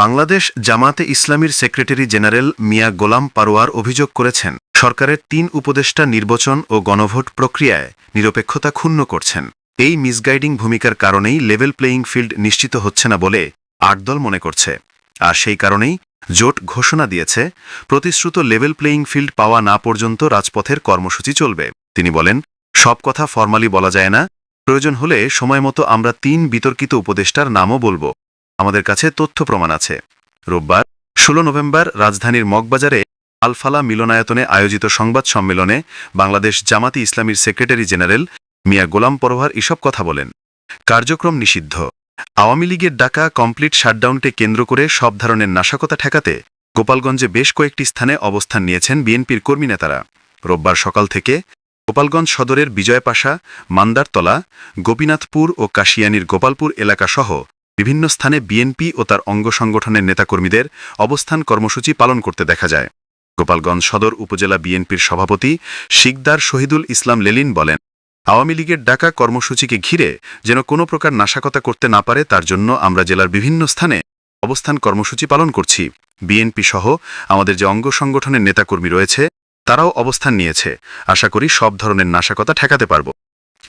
বাংলাদেশ জামাতে ইসলামীর secretary general Mia Golam Parwar অভিযোগ করেছেন, সরকারের তিন উপদেষ্টা নির্বাচন ও গণভোট প্রক্রিয়ায় নিরপেক্ষতা ক্ষুণ্ণ করছেন। এই মিসগাইডিং ভূমিকার কারণেই লেভেল প্লেয়িং ফিল্ড নিশ্চিত হচ্ছে না বলে আট দল মনে করছে। আর সেই কারণেই জোট ঘোষণা দিয়েছে, প্রতিশ্রুত লেভেল প্লেয়িং ফিল্ড পাওয়া না পর্যন্ত রাজপথের কর্মসূচি চলবে। তিনি বলেন, সব কথা ফরমালি বলা যায় না, প্রয়োজন হলে সময়মতো আমরা তিন বিতর্কিত উপদেষ্টার নামও বলব। আমাদের কাছে তথ্য প্রমাণ আছে। রোববার, ষোলো নভেম্বর, রাজধানীর মগবাজারে আলফালা মিলনায়তনে আয়োজিত সংবাদ সম্মেলনে বাংলাদেশ জামাতি ইসলামীর সেক্রেটারি জেনারেল মিয়া গোলাম পরোয়ার এসব কথা বলেন। কার্যক্রম নিষিদ্ধ। আওয়ামী লীগের ডাকা কমপ্লিট শাটডাউনকে কেন্দ্র করে সব ধরনের নাশকতা ঠেকাতে গোপালগঞ্জে বেশ কয়েকটি স্থানে অবস্থান নিয়েছেন বিএনপির কর্মী নেতারা। রোববার সকাল থেকে গোপালগঞ্জ সদরের বিজয়পাশা, মান্দারতলা, গোপীনাথপুর ও কাশিয়ানির গোপালপুর এলাকাসহ বিভিন্ন স্থানে বিএনপি ও তার অঙ্গ সংগঠনের নেতাকর্মীদের অবস্থান কর্মসূচি পালন করতে দেখা যায়। গোপালগঞ্জ সদর উপজেলা বিএনপির সভাপতি শিকদার শহীদুল ইসলাম লেলিন বলেন, আওয়ামী লীগের ডাকা কর্মসূচিকে ঘিরে যেন কোনো প্রকার নাশকতা করতে না পারে, তার জন্য আমরা জেলার বিভিন্ন স্থানে অবস্থান কর্মসূচি পালন করছি। বিএনপি সহ আমাদের যে অঙ্গ সংগঠনের নেতাকর্মী রয়েছে, তারাও অবস্থান নিয়েছে। আশা করি সব ধরনের নাশকতা ঠেকাতে পারব।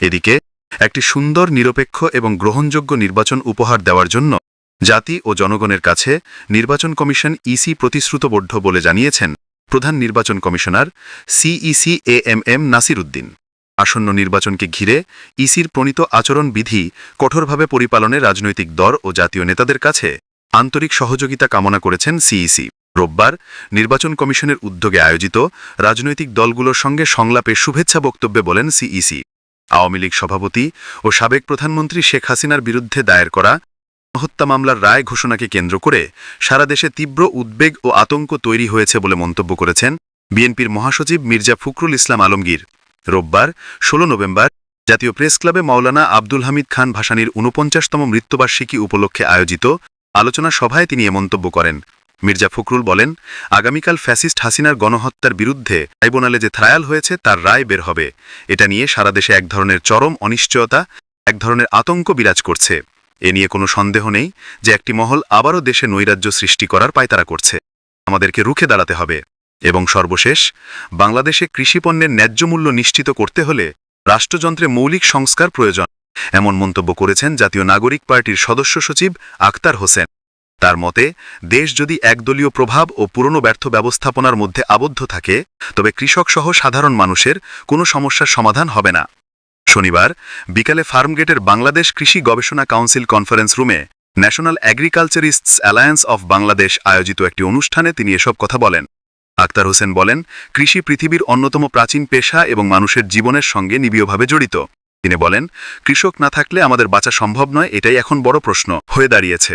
এদিকে একটি সুন্দর, নিরপেক্ষ এবং গ্রহণযোগ্য নির্বাচন উপহার দেওয়ার জন্য জাতি ও জনগণের কাছে নির্বাচন কমিশন ইসি প্রতিশ্রুতবদ্ধ বলে জানিয়েছেন প্রধান নির্বাচন commissioner CEC A M M Nasir Uddin আসন্ন নির্বাচনকে ঘিরে ইসির প্রণীত আচরণ বিধি কঠোরভাবে পরিপালনে রাজনৈতিক দর ও জাতীয় নেতাদের কাছে আন্তরিক সহযোগিতা কামনা করেছেন সিইসি রোববার নির্বাচন কমিশনের উদ্যোগে আয়োজিত রাজনৈতিক দলগুলোর সঙ্গে সংলাপে শুভেচ্ছা বক্তব্যে বলেন সিইসি আওয়ামী লীগ সভাপতি ও সাবেক প্রধানমন্ত্রী শেখ হাসিনার বিরুদ্ধে দায়ের করা হত্যা মামলার রায় ঘোষণাকে কেন্দ্র করে সারা দেশে তীব্র উদ্বেগ ও আতঙ্ক তৈরি হয়েছে বলে মন্তব্য করেছেন বিএনপির মহাসচিব মির্জা ফখরুল ইসলাম আলমগীর। রোববার ১৬ নভেম্বর, জাতীয় প্রেস ক্লাবে মাওলানা আব্দুল হামিদ খান ভাসানীর ঊনপঞ্চাশতম মৃত্যুবার্ষিকী উপলক্ষে আয়োজিত আলোচনা সভায় তিনি এ মন্তব্য করেন। মির্জা ফখরুল বলেন, আগামীকাল ফ্যাসিস্ট হাসিনার গণহত্যার বিরুদ্ধে ট্রাইব্যুনালে যে ট্রায়াল হয়েছে, তার রায় বের হবে। এটা নিয়ে সারা দেশে এক ধরনের চরম অনিশ্চয়তা, এক ধরনের আতঙ্ক বিরাজ করছে। এ নিয়ে কোনো সন্দেহ নেই যে একটি মহল আবারও দেশে নৈরাজ্য সৃষ্টি করার পায়তারা করছে। আমাদেরকে রুখে দাঁড়াতে হবে। এবং সর্বশেষ, বাংলাদেশে কৃষিপণ্যের ন্যায্য মূল্য নিশ্চিত করতে হলে রাষ্ট্রযন্ত্রে মৌলিক সংস্কার প্রয়োজন। এমন মন্তব্য করেছেন জাতীয় নাগরিক পার্টির সদস্য সচিব আক্তার হোসেন। তার মতে, দেশ যদি একদলীয় প্রভাব ও পুরনো ব্যর্থ ব্যবস্থাপনার মধ্যে আবদ্ধ থাকে, তবে কৃষকসহ সাধারণ মানুষের কোনো সমস্যার সমাধান হবে না। শনিবার, বিকালে ফার্মগেটের বাংলাদেশ কৃষি গবেষণা কাউন্সিল কনফারেন্স রুমে national agriculturists alliance of Bangladesh আয়োজিত একটি অনুষ্ঠানে তিনি এসব কথা বলেন। আক্তার হোসেন বলেন, কৃষি পৃথিবীর অন্যতম প্রাচীন পেশা এবং মানুষের জীবনের সঙ্গে নিবিড়ভাবে জড়িত। তিনি বলেন, কৃষক না থাকলে আমাদের বাঁচা সম্ভব নয়, এটাই এখন বড় প্রশ্ন হয়ে দাঁড়িয়েছে।